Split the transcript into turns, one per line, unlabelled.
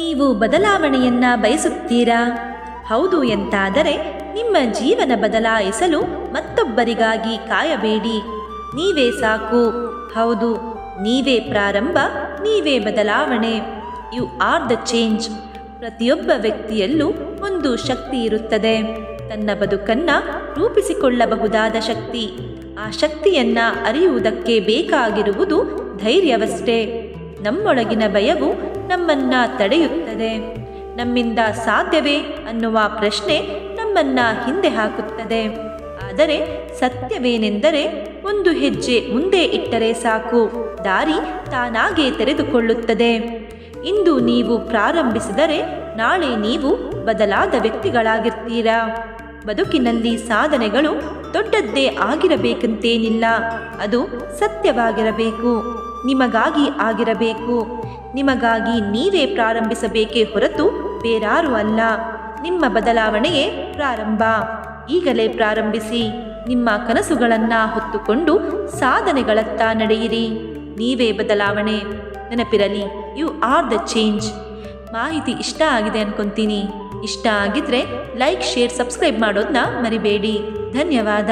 ನೀವು ಬದಲಾವಣೆಯನ್ನ ಬಯಸುತ್ತೀರಾ? ಹೌದು ಎಂತಾದರೆ, ನಿಮ್ಮ ಜೀವನ ಬದಲಾಯಿಸಲು ಮತ್ತೊಬ್ಬರಿಗಾಗಿ ಕಾಯಬೇಡಿ. ನೀವೇ ಸಾಕು. ಹೌದು, ನೀವೇ ಪ್ರಾರಂಭ, ನೀವೇ ಬದಲಾವಣೆ. You are the change. ಪ್ರತಿಯೊಬ್ಬ ವ್ಯಕ್ತಿಯಲ್ಲೂ ಒಂದು ಶಕ್ತಿ ಇರುತ್ತದೆ. ತನ್ನ ಬದುಕನ್ನ ರೂಪಿಸಿಕೊಳ್ಳಬಹುದಾದ ಶಕ್ತಿ. ಆ ಶಕ್ತಿಯನ್ನ ಅರಿಯುವುದಕ್ಕೆ ಬೇಕಾಗಿರುವುದು ಧೈರ್ಯವಷ್ಟೇ. ನಮ್ಮೊಳಗಿನ ಭಯವು ನಮ್ಮನ್ನ ತಡೆಯುತ್ತದೆ. ನಮ್ಮಿಂದ ಸಾಧ್ಯವೇ ಅನ್ನುವ ಪ್ರಶ್ನೆ ನಮ್ಮನ್ನ ಹಿಂದೆ ಹಾಕುತ್ತದೆ. ಆದರೆ ಸತ್ಯವೇನೆಂದರೆ ಒಂದು ಹೆಜ್ಜೆ ಮುಂದೆ ಇಟ್ಟರೆ ಸಾಕು. ದಾರಿ ತಾನಾಗೇ ತೆರೆದುಕೊಳ್ಳುತ್ತದೆ. ಇಂದು ನೀವು ಪ್ರಾರಂಭಿಸಿದರೆ ನಾಳೆ ನೀವು ಬದಲಾದ ವ್ಯಕ್ತಿಗಳಾಗಿರ್ತೀರಾ? ಬದುಕಿನಲ್ಲಿ ಸಾಧನೆಗಳು ದೊಡ್ಡದ್ದೇ ಆಗಿರಬೇಕಂತೇನಿಲ್ಲ. ಅದು ಸತ್ಯವಾಗಿರಬೇಕು. ನಿಮಗಾಗಿ ಆಗಿರಬೇಕು. ನಿಮಗಾಗಿ ನೀವೇ ಪ್ರಾರಂಭಿಸಬೇಕೇ ಹೊರತು ಬೇರಾರು ಅಲ್ಲ. ನಿಮ್ಮ ಬದಲಾವಣೆಯೇ ಪ್ರಾರಂಭ. ಈಗಲೇ ಪ್ರಾರಂಭಿಸಿ. ನಿಮ್ಮ ಕನಸುಗಳನ್ನು ಹೊತ್ತುಕೊಂಡು ಸಾಧನೆಗಳತ್ತ ನಡೆಯಿರಿ. ನೀವೇ ಬದಲಾವಣೆ. ನೆನಪಿರಲಿ, ಯು ಆರ್ ದ ಚೇಂಜ್. ಮಾಹಿತಿ ಇಷ್ಟ ಆಗಿದೆ ಅನ್ಕೊಂತೀನಿ. ಇಷ್ಟ ಆಗಿದ್ರೆ ಲೈಕ್, ಶೇರ್, ಸಬ್ಸ್ಕ್ರೈಬ್ ಮಾಡೋದನ್ನ ಮರಿಬೇಡಿ. ಧನ್ಯವಾದ.